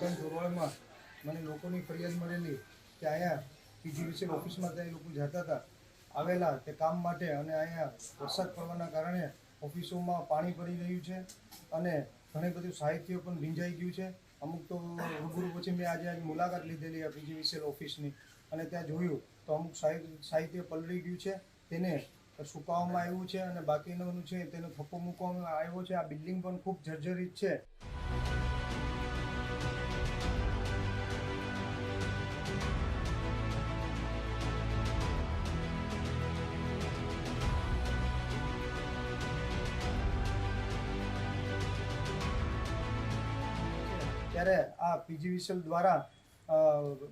પાટણ ધોરવાડમાં મને લોકોની ફરિયાદ મળેલી કે અહીંયા પીજીવીસીએલ ઓફિસમાં ત્યાં લોકો જતા હતા. આવેલા તે કામ માટે અને અહીંયા વરસાદ પડવાના કારણે ઓફિસોમાં પાણી ભરી રહ્યું છે અને ઘણી બધું સાહિત્ય પણ ભીંજાઈ ગયું છે. અમુક તો રૂબરૂ પછી મેં આજે આજે મુલાકાત લીધેલી આ પીજીવીસીએલ ઓફિસની અને ત્યાં જોયું તો અમુક સાહિત્ય સાહિત્ય પલળી ગયું છે. તેને સુકાવવામાં આવ્યું છે અને બાકીનું છે તેનો થપ્પો મૂકવામાં આવ્યો છે, આ બિલ્ડિંગ પણ ખૂબ જર્જરિત છે. ત્યારે આ પીજીવીસીએલ દ્વારા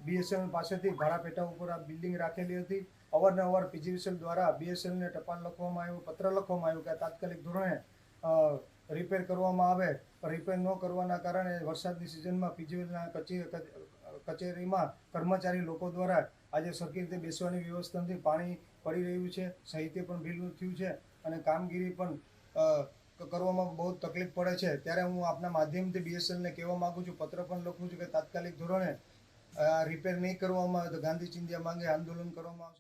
બીએસએનએલ પાસેથી ભાડા પેટા ઉપર આ બિલ્ડિંગ રાખેલી હતી. અવારનવાર પીજીવીસીએલ દ્વારા બીએસએનએલને ટપાલ લખવામાં આવ્યું, પત્ર લખવામાં આવ્યું કે તાત્કાલિક ધોરણે રિપેર કરવામાં આવે. પણ રિપેર ન કરવાના કારણે વરસાદની સિઝનમાં પીજીવીએલના કચેરીમાં કર્મચારી લોકો દ્વારા આજે સરખી રીતે બેસવાની વ્યવસ્થા નથી પાણી પડી રહ્યું છે, સાહિત્ય પણ ભીલું થયું છે અને કામગીરી પણ કરવામાં બહુ તકલીફ પડે છે. ત્યારે હું આપના માધ્યમથી બીએસએલને કહેવા માંગુ છું, પત્ર પણ લખું છું કે તાત્કાલિક ધોરણે રિપેર નહીં કરવામાં આવે તો ગાંધી ચિંધ્યા માંગે, આંદોલન કરવામાં આવશે.